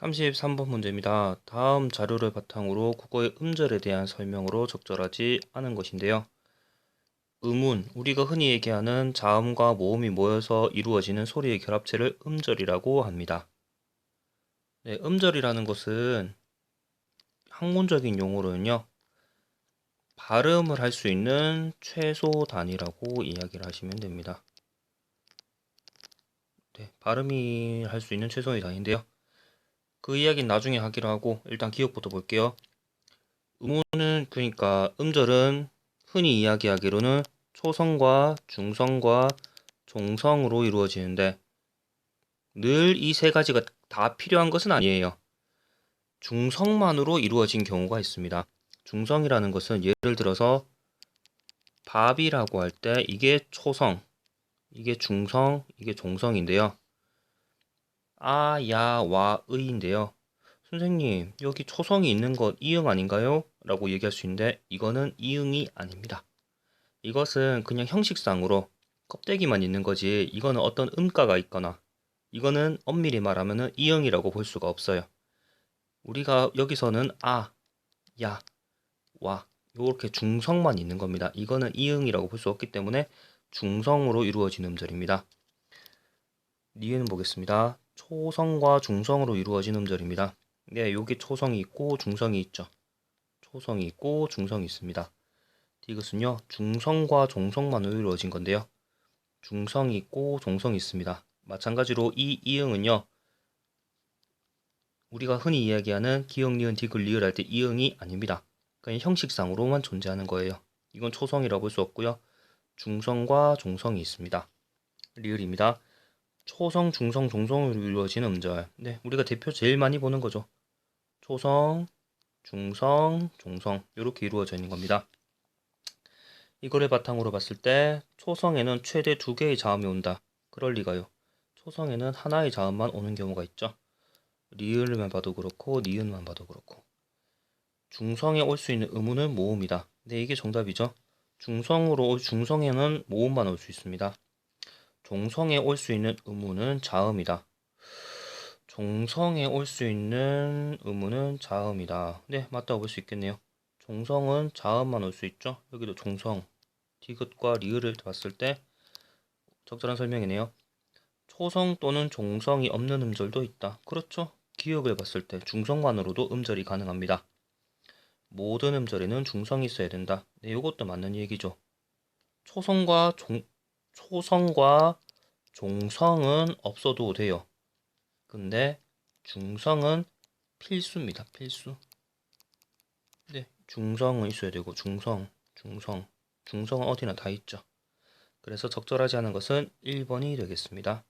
33번 문제입니다. 다음 자료를 바탕으로 국어의 음절에 대한 설명으로 적절하지 않은 것인데요. 음운, 우리가 흔히 얘기하는 자음과 모음이 모여서 이루어지는 소리의 결합체를 음절이라고 합니다. 네, 음절이라는 것은 학문적인 용어로는요. 발음을 할 수 있는 최소 단위라고 이야기를 하시면 됩니다. 네, 발음이 할 수 있는 최소의 단위인데요. 그 이야기는 나중에 하기로 하고 일단 기억부터 볼게요. 음운은 그러니까 음절은 흔히 이야기하기로는 초성과 중성과 종성으로 이루어지는데 늘 이 세 가지가 다 필요한 것은 아니에요. 중성만으로 이루어진 경우가 있습니다. 중성이라는 것은 예를 들어서 밥이라고 할 때 이게 초성, 이게 중성, 이게 종성인데요. 아, 야, 와, 의인데요. 선생님, 여기 초성이 있는 것 이응 아닌가요? 라고 얘기할 수 있는데 이거는 이응이 아닙니다. 이것은 그냥 형식상으로 껍데기만 있는 거지 이거는 어떤 음가가 있거나 이거는 엄밀히 말하면 이응이라고 볼 수가 없어요. 우리가 여기서는 아, 야, 와 이렇게 중성만 있는 겁니다. 이거는 이응이라고 볼 수 없기 때문에 중성으로 이루어진 음절입니다. 니은 보겠습니다. 초성과 중성으로 이루어진 음절입니다. 네, 여기 초성이 있고 중성이 있죠. 초성이 있고 중성이 있습니다. 이것은요, 중성과 종성만으로 이루어진 건데요. 중성이 있고 종성이 있습니다. 마찬가지로 이 이응은요, 우리가 흔히 이야기하는 기역, 니은, 디귿, 리을 할 때 이응이 아닙니다. 그냥 형식상으로만 존재하는 거예요. 이건 초성이라고 볼 수 없고요. 중성과 종성이 있습니다. 리을입니다. 초성, 중성, 종성으로 이루어진 음절. 네, 우리가 대표 제일 많이 보는 거죠. 초성, 중성, 종성 이렇게 이루어져 있는 겁니다. 이거를 바탕으로 봤을 때 초성에는 최대 두 개의 자음이 온다. 그럴 리가요. 초성에는 하나의 자음만 오는 경우가 있죠. 리을만 봐도 그렇고 니은만 봐도 그렇고. 중성에 올 수 있는 의문은 모음이다. 네, 이게 정답이죠. 중성으로 중성에는 모음만 올 수 있습니다. 종성에 올 수 있는 의문은 자음이다. 종성에 올 수 있는 의문은 자음이다. 네, 맞다고 볼 수 있겠네요. 종성은 자음만 올 수 있죠. 여기도 종성, 디귿과 리을을 봤을 때 적절한 설명이네요. 초성 또는 종성이 없는 음절도 있다. 그렇죠. 기억을 봤을 때 중성만으로도 음절이 가능합니다. 모든 음절에는 중성이 있어야 된다. 네, 이것도 맞는 얘기죠. 초성과 종, 초성과 종성은 없어도 돼요. 근데 중성은 필수입니다. 필수. 네, 중성은 있어야 되고 중성, 중성, 중성은 어디나 다 있죠. 그래서 적절하지 않은 것은 1번이 되겠습니다.